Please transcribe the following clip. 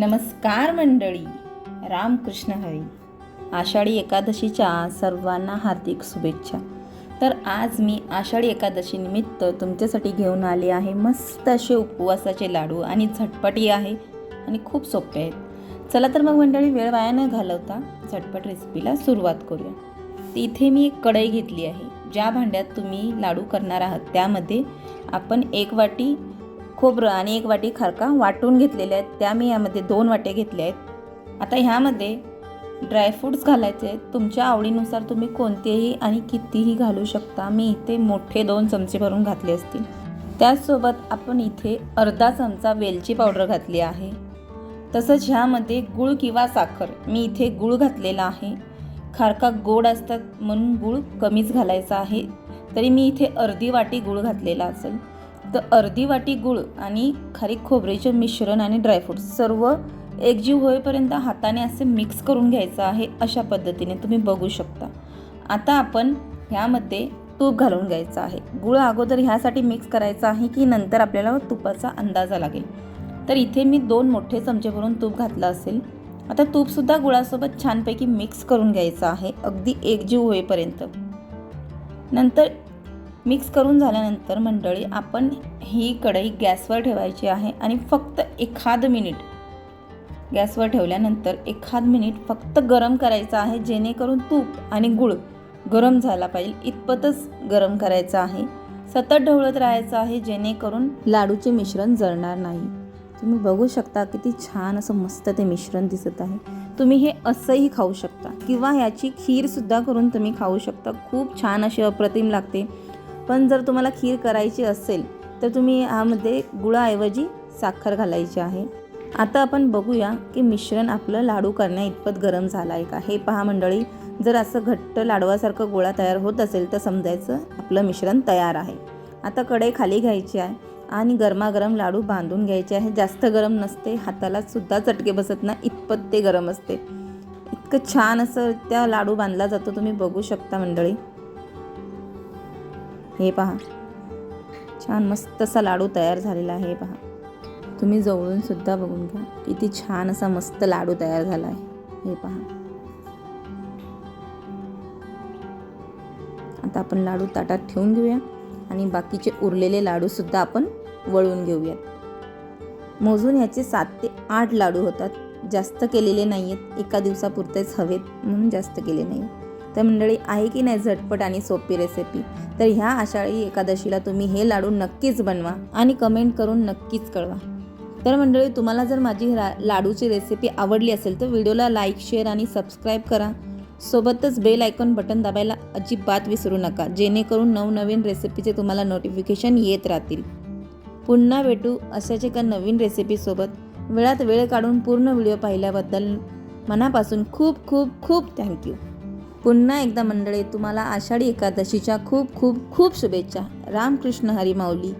नमस्कार मंडळी. रामकृष्ण हरी. आषाढी एकादशीच्या सर्वांना हार्दिक शुभेच्छा. तर आज मी आषाढी एकादशीनिमित्त तुमच्यासाठी घेऊन आले आहे. मस्त असे उपवासाचे लाडू आणि झटपटी आहे आणि खूप सोपे आहेत. चला तर मग मंडळी वेळ वाया न घालवता झटपट रेसिपीला सुरुवात करूया. तिथे इथे मी एक कढई घेतली आहे. ज्या भांड्यात तुम्ही लाडू करणार आहात त्यामध्ये आपण एक वाटी खोबरं आणि एक वाटी खारका वाटून घेतलेल्या आहेत. त्या मी यामध्ये दोन वाटे घेतल्या आहेत. आता ह्यामध्ये ड्रायफ्रूट्स घालायचे आहेत. तुमच्या आवडीनुसार तुम्ही कोणतेही आणि कितीही घालू शकता. मी इथे मोठे दोन चमचे भरून घातले असतील. त्याचसोबत आपण इथे अर्धा चमचा वेलची पावडर घातली आहे. तसंच ह्यामध्ये गूळ किंवा साखर. मी इथे गूळ घातलेला आहे. खारका गोड असतात म्हणून गूळ कमीच घालायचा आहे. तरी मी इथे अर्धी वाटी गूळ घातलेला असेल. तर अर्धी वाटी गूळ आणि खारीक खोबरेचे मिश्रण आणि ड्रायफ्रूट्स सर्व एकजीव होईपर्यंत हाताने असे मिक्स करून घ्यायचं आहे अशा पद्धतीने तुम्ही बघू शकता. आता आपण ह्यामध्ये तूप घालून घ्यायचं आहे. गुळ अगोदर ह्यासाठी मिक्स करायचं आहे की नंतर आपल्याला तुपाचा अंदाजा लागेल. तर इथे मी दोन मोठे चमचे भरून तूप घातलं असेल. आता तूपसुद्धा गुळासोबत छानपैकी मिक्स करून घ्यायचं आहे. अगदी एकजीव होईपर्यंत. नंतर मिक्स करून झाल्यानंतर मंडळी आपण ही कढई गॅसवर ठेवायची आहे आणि फक्त एखाद मिनिट गॅसवर ठेवल्यानंतर एखाद मिनिट फक्त गरम करायचं आहे जेणेकरून तूप आणि गूळ गरम झाला पाहिजे. इतपतच गरम करायचं आहे. सतत ढवळत राहायचं आहे जेणेकरून लाडूचे मिश्रण जळणार नाही. तुम्ही बघू शकता किती छान असं मस्त ते मिश्रण दिसत आहे. तुम्ही हे असंही खाऊ शकता किंवा ह्याची खीरसुद्धा करून तुम्ही खाऊ शकता. खूप छान अशी अप्रतिम लागते. पण जर तुम्हाला खीर करायची असेल तर तुम्ही ह्यामध्ये गुळाऐवजी साखर घालायची आहे. आता आपण बघूया की मिश्रण आपलं लाडू करण्या इतपत गरम झालं आहे का? हे पहा मंडळी जर असं घट्ट लाडवासारखं गोळा तयार होत असेल तर समजायचं आपलं मिश्रण तयार आहे. आता कढई खाली घ्यायची आहे आणि गरमागरम लाडू बांधून घ्यायचे आहे. जास्त गरम नसते हाताला सुद्धा चटके बसत ना इतपत ते गरम असते. इतकं छान असं त्या लाडू बांधला जातो तुम्ही बघू शकता मंडळी. हे पहा. छान मस्त असा लाडू तयार झालेला आहे हे पहा. तुम्ही जवळून सुद्धा बघून घ्या. किती छान असा मस्त लाडू तयार झाला आहे हे पहा. आता आपण लाडू ताटात ठेवून घेऊया आणि बाकीचे उरलेले लाडूसुद्धा आपण वळून घेऊयात. मोजून ह्याचे सात ते आठ लाडू होतात. जास्त केलेले नाही आहेत एका दिवसापुरतेच हवेत म्हणून जास्त केले नाही तर मंडळी आहे की नाही झटपट आणि सोपी रेसिपी तर ह्या आषाढी एकादशीला तुम्ही हे लाडू नक्कीच बनवा आणि कमेंट करून नक्कीच कळवा. तर मंडळी तुम्हाला जर माझी रा लाडूची रेसिपी आवडली असेल तर व्हिडिओला लाईक शेअर आणि सबस्क्राईब करा. सोबतच बेल आयकॉन बटन दाबायला अजिबात विसरू नका जेणेकरून नवनवीन रेसिपीचे तुम्हाला नोटिफिकेशन येत राहतील. पुन्हा भेटू अशाच एका नवीन रेसिपीसोबत वेळात वेळ काढून पूर्ण व्हिडिओ पाहिल्याबद्दल मनापासून खूप खूप खूप थँक्यू पुन्हा एकदा मंडळी तुम्हाला आषाढी एकादशीच्या खूप खूप खूप शुभेच्छा. रामकृष्ण हरी माऊली.